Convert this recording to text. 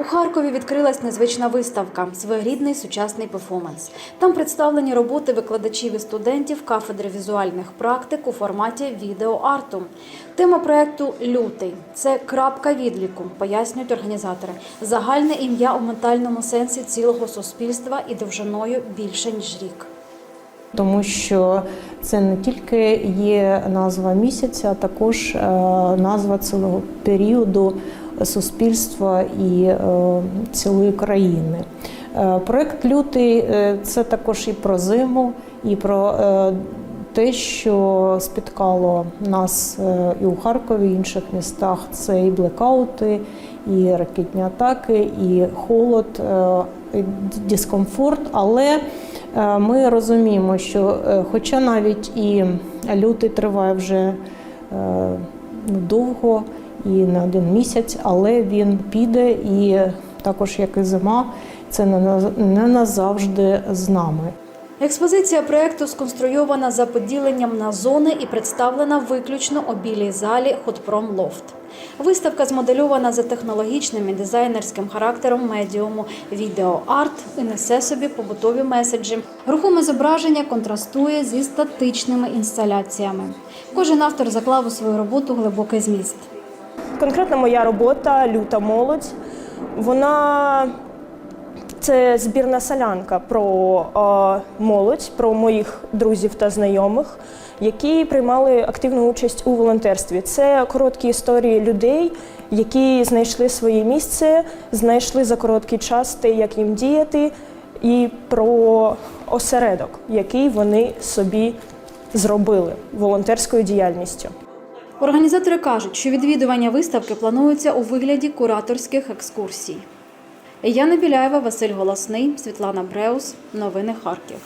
У Харкові відкрилась незвична виставка Своєрідний сучасний перформанс. Там представлені роботи викладачів і студентів кафедри візуальних практик у форматі відеоарту. Тема проекту Лютий це крапка відліку, пояснюють організатори. Загальне ім'я у ментальному сенсі цілого суспільства і довжиною більше ніж рік. Тому що це не тільки є назва місяця, а також е, назва цілого періоду суспільства і е, цілої країни. Е, Проект Лютий е, це також і про зиму, і про те, що спіткало нас і у Харкові, і інших містах. Це і блекаути, і ракетні атаки, і холод, і дискомфорт. Але Ми розуміємо, що хоча навіть і лютий триває вже довго і не один місяць, але він піде і також як і зима, це не назавжди з нами. Експозиція проекту сконструйована за поділенням на зони і представлена виключно у білій залі Хотпром Лофт. Виставка змодельована за технологічним і дизайнерським характером медіуму відеоарт і несе собі побутові меседжі. Рухоме зображення контрастує зі статичними інсталяціями. Кожен автор заклав у свою роботу глибокий зміст. Конкретно моя робота Люта молодь. Вона це збірна солянка про е, молодь, про моїх друзів та знайомих, які приймали активну участь у волонтерстві. Це короткі історії людей, які знайшли своє місце, знайшли за короткий час те, як їм діяти, і про осередок, який вони собі зробили волонтерською діяльністю. Організатори кажуть, що відвідування виставки планується у вигляді кураторських екскурсій. Яна Біляєва, Василь Голосний, Світлана Бреус. Новини Харків.